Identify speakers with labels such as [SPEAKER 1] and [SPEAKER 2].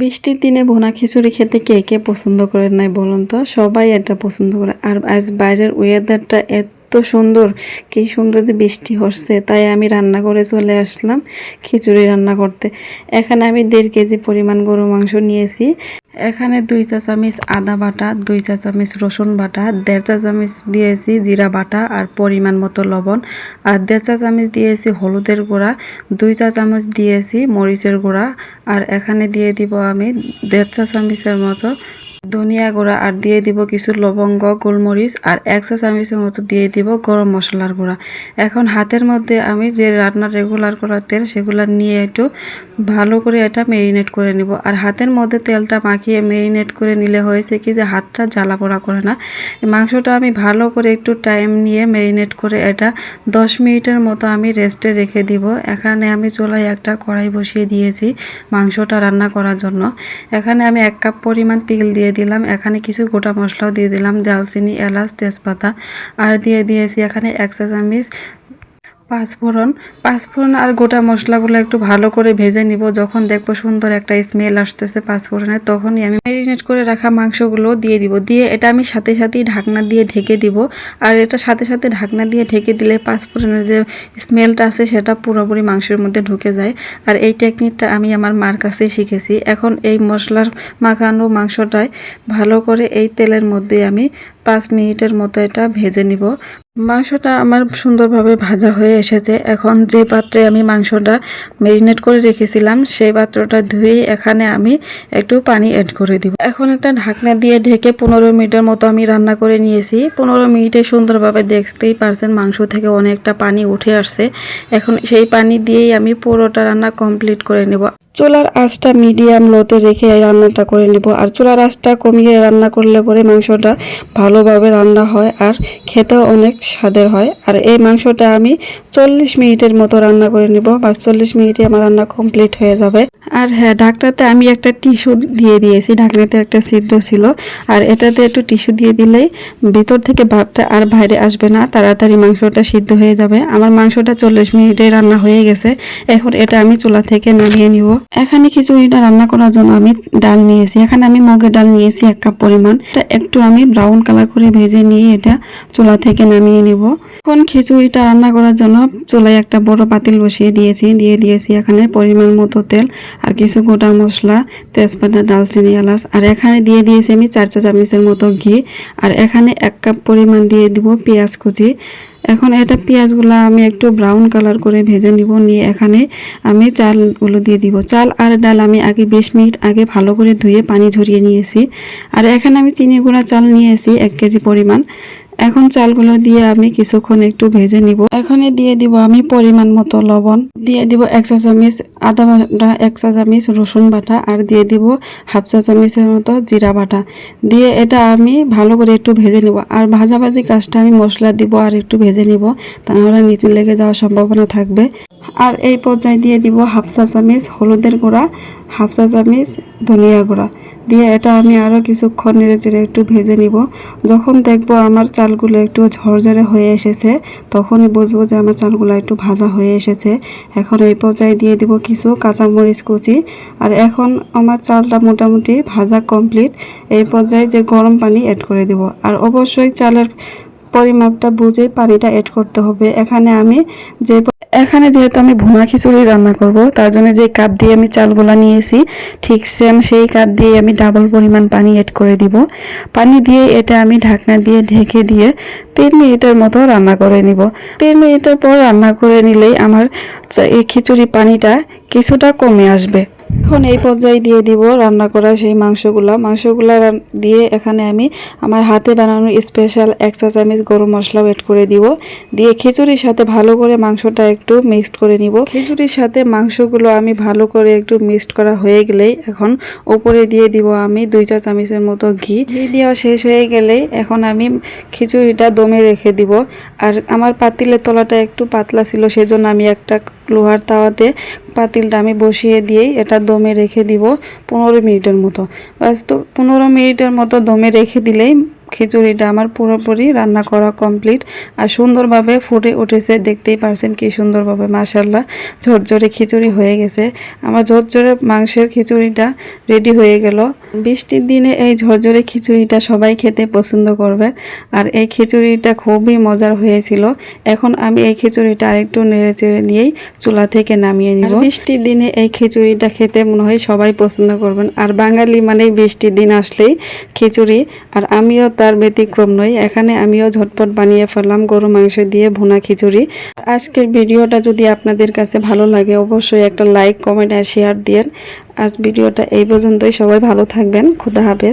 [SPEAKER 1] বৃষ্টির দিনে ভোনা খিচুড়ি খেতে কে কে পছন্দ করে নাই বলুন তো? সবাই এটা পছন্দ করে। আর আজ বাইরের ওয়েদারটা এত সুন্দর, কি সুন্দর যে বৃষ্টি হচ্ছে। তাই আমি রান্না করে চলে আসলাম খিচুড়ি রান্না করতে। এখানে আমি দেড় কেজি পরিমাণ গরু মাংস নিয়েছি। এখানে দুই চা চামচ আদা বাটা, দুই চা চামচ রসুন বাটা, দেড় চা চামচ দিয়েছি জিরা বাটা আর পরিমাণ মতো লবণ। আর দেড় চা চামচ দিয়েছি হলুদের গুঁড়া, দুই চা চামচ দিয়েছি মরিচের গুঁড়া। আর এখানে দিয়ে দিব আমি দেড় চা চামচের মতো ধনিয়া গুঁড়া আর দিয়ে দিব কিছু লবঙ্গ, গোলমরিচ আর এক চা চামচের মতো দিয়ে দিব গরম মশলার গুঁড়া। এখন হাতের মধ্যে আমি যে রান্না রেগুলার করা তেল সেগুলো নিয়ে একটু ভালো করে এটা মেরিনেট করে নিব। আর হাতের মধ্যে তেলটা মাখিয়ে মেরিনেট করে নিলে হয়েছে কি যে হাতটা জ্বালা পোড়া করে না। মাংসটা আমি ভালো করে একটু টাইম নিয়ে মেরিনেট করে এটা দশ মিনিটের মতো আমি রেস্টে রেখে দিব। এখানে আমি চুলায় একটা কড়াই বসিয়ে দিয়েছি মাংসটা রান্না করার জন্য। এখানে আমি এক কাপ পরিমাণ তেল দিয়ে দিলাম, এখানে কিছু গোটা মশলাও দিয়ে দিলাম দালচিনি এলাচ, তেজপাতা, আর দিয়ে দিয়েছি এখানে এক চা চামচ পাঁচফোড়ন। পাঁচফোড়ন আর গোটা মশলাগুলো একটু ভালো করে ভেজে নিব। যখন দেখব সুন্দর একটা স্মেল আসতেছে পাঁচফোড়নের তখনই আমি ম্যারিনেট করে রাখা মাংসগুলো দিয়ে দিব। দিয়ে এটা আমি সাথে সাথেই ঢাকনা দিয়ে ঢেকে দিব। আর এটা সাথে সাথে ঢাকনা দিয়ে ঢেকে দিলে পাঁচফোড়নের যে স্মেলটা আছে, সেটা পুরোপুরি মাংসের মধ্যে ঢুকে যায়। আর এই টেকনিকটা আমি আমার মার কাছেই শিখেছি। এখন এই মশলার মাখানো মাংসটায় ভালো করে এই তেলের মধ্যে আমি পাঁচ মিনিটের মতো এটা ভেজে নিব। মাংসটা আমার সুন্দরভাবে ভাজা হয়ে এসেছে। এখন যে পাত্রে আমি মাংসটা মেরিনেট করে রেখেছিলাম, সেই পাত্রটা ধুয়েই এখানে আমি একটু পানি অ্যাড করে দিব। এখন একটা ঢাকনা দিয়ে ঢেকে পনেরো মিনিটের মতো আমি রান্না করে নিয়েছি। পনেরো মিনিটে সুন্দরভাবে দেখতেই পারছেন মাংস থেকে অনেকটা পানি উঠে আসছে। এখন সেই পানি দিয়েই আমি পুরোটা রান্না কমপ্লিট করে নেব। চুলার আঁচটা মিডিয়াম লোতে রেখে রান্নাটা করে নেব। আর চুলার আঁচটা কমিয়ে রান্না করলে পরে মাংসটা ভালোভাবে রান্না হয় আর খেতেও অনেক স্বাদের হয়। আর এই মাংসটা আমি চল্লিশ মিনিটের মতো রান্না করে নেব। বা চল্লিশ মিনিটে আমার রান্না কমপ্লিট হয়ে যাবে। আর হ্যাঁ ঢাকনাতে আমি একটা টিস্যু দিয়ে দিয়েছি। ঢাকনাতে একটা ছিদ্র ছিল। আর এটাতে একটু টিস্যু দিয়ে দিলেই ভিতর থেকে ভাতটা আর বাইরে আসবে না। তাড়াতাড়ি মাংসটা সিদ্ধ হয়ে যাবে। আমার মাংসটা চল্লিশ মিনিটে রান্না হয়ে গেছে। এখন এটা আমি চুলা থেকে নামিয়ে নিব। এখানে খিচুড়িটা রান্না করার জন্য আমি ডাল নিয়েছি। এখানে আমি মগের ডাল নিয়েছি এক কাপ পরিমাণ। এটা একটু আমি ব্রাউন কালার করে ভেজে নিয়ে এটা চুলা থেকে নামিয়ে নিব। এখন খিচুড়িটা রান্না করার জন্য চুলায় একটা বড় পাতিল বসিয়ে দিয়েছি। দিয়ে দিয়েছি এখানে পরিমাণ মতো তেল আর কিছু গোটা মশলা, তেজপাতা দালচিনি এলাচ। আর এখানে দিয়ে দিয়েছি আমি চার চা চামচের মতো ঘি। আর এখানে এক কাপ পরিমাণ দিয়ে দিব পেঁয়াজ কুচি। এখন এটা পেঁয়াজগুলো আমি একটু ব্রাউন কালার করে ভেজে নিব, নিয়ে এখানে আমি চালগুলো দিয়ে দিব। চাল আর ডাল আমি আগে বিশ মিনিট আগে ভালো করে ধুয়ে পানি ঝরিয়ে নিয়েছি। আর এখানে আমি চিনি গুঁড়া চাল নিয়েছি এক কেজি পরিমাণ। এখন চালগুলো দিয়ে আমি কিছুক্ষণ একটু ভেজে নিব। এখানে দিয়ে দিব আমি পরিমাণ মতো লবণ। দিয়ে দিব এক চা চামচ আদা বাটা, এক চা চামচ রসুন বাটা আর দিয়ে দিব হাফ চা চামচের মতো জিরা বাটা। দিয়ে এটা আমি ভালো করে একটু ভেজে নিব। আর ভাজাভাজি কাজটা আমি মশলা দিব আর একটু ভেজে নিব। তাহলে নিচে লেগে যাওয়ার সম্ভাবনা থাকবে। আর এই পর্যায়ে দিয়ে দিব হাফ চা চামচ হলুদের গুঁড়া, হাফ চা চামচ ধনিয়া গুঁড়া। দিয়ে এটা আমি আরও কিছুক্ষণ নেড়ে চেড়ে একটু ভেজে নিব। যখন দেখব আমার চালগুলো একটু ঝরঝরে হয়ে এসেছে, তখনই বুঝব যে আমার চালগুলো একটু ভাজা হয়ে এসেছে। এখন এই পর্যায়ে দিয়ে দিব কিছু কাঁচামরিচ কুচি। আর এখন আমার চালটা মোটামুটি ভাজা কমপ্লিট। এই পর্যায়ে যে গরম পানি অ্যাড করে দিব। আর অবশ্যই চালের পরিমাপটা বুঝে পানিটা অ্যাড করতে হবে। এখানে আমি যে এখানে যেহেতু আমি ভুনা খিচুড়ি রান্না করব, তার জন্য যে কাপ দিয়ে আমি চালগুলা নিয়েছি, ঠিক সেম সেই কাপ দিয়ে আমি ডাবল পরিমাণ পানি এড করে দিব। পানি দিয়ে এটা আমি ঢাকনা দিয়ে ঢেকে দিয়ে তিন মিনিটের মতো রান্না করে নিব। তিন মিনিটের পর রান্না করে নিলেই আমার এই খিচুড়ি পানিটা কিছুটা কমে আসবে। এখন এই পর্যায়ে দিয়ে দিব রান্না করা সেই মাংসগুলা। মাংসগুলা দিয়ে এখানে আমি আমার হাতে বানানো স্পেশাল এক চা চামচ গরম মশলাও অ্যাড করে দিব। দিয়ে খিচুড়ির সাথে ভালো করে মাংসটা একটু মিক্সড করে নিব। খিচুড়ির সাথে মাংসগুলো আমি ভালো করে একটু মিক্সড করা হয়ে গেলেই এখন উপরে দিয়ে দিব আমি দুই চা চামচের মতো ঘি। ঘি দেওয়া শেষ হয়ে গেলেই এখন আমি খিচুড়িটা দমে রেখে দিব। আর আমার পাতিলের তলাটা একটু পাতলা ছিল, সেজন্য আমি একটা লোহার তাওয়াতে পাতিলটা আমি বসিয়ে দিয়েই এটা দমে রেখে দিব পনেরো মিনিটের মতো। বাস তো পনেরো মিনিটের মতো দমে রেখে দিলেই খিচুড়িটা আমার পুরোপুরি রান্না করা কমপ্লিট। আর সুন্দরভাবে ফুটে উঠেছে, দেখতেই পারছেন কি সুন্দরভাবে মাসাল্লাহ ঝরঝরে খিচুড়ি হয়ে গেছে। আমার ঝরঝরে মাংসের খিচুড়িটা রেডি হয়ে গেল। বৃষ্টির দিনে এই ঝরঝরে খিচুড়িটা সবাই খেতে পছন্দ করবে। আর এই খিচুড়িটা খুবই মজার হয়েছিল। এখন আমি এই খিচুড়িটা আরেকটু নেড়ে চেড়ে নিয়েই চুলা থেকে নামিয়ে নিব। বৃষ্টির দিনে এই খিচুড়িটা খেতে মনে হয় সবাই পছন্দ করবেন। আর বাঙালি মানেই বৃষ্টির দিন আসলেই খিচুড়ি। আর আমিও তার ব্যতিক্রম নই। এখানে আমিও ঝটপট বানিয়ে ফেললাম গরু মাংস দিয়ে ভুনা খিচুড়ি। আজকের ভিডিওটা যদি আপনাদের কাছে ভালো লাগে অবশ্যই একটা লাইক কমেন্ট আর শেয়ার দিয়েন। আজ ভিডিওটা এই পর্যন্তই। সবাই ভালো থাকবেন। খুদা হাফেজ।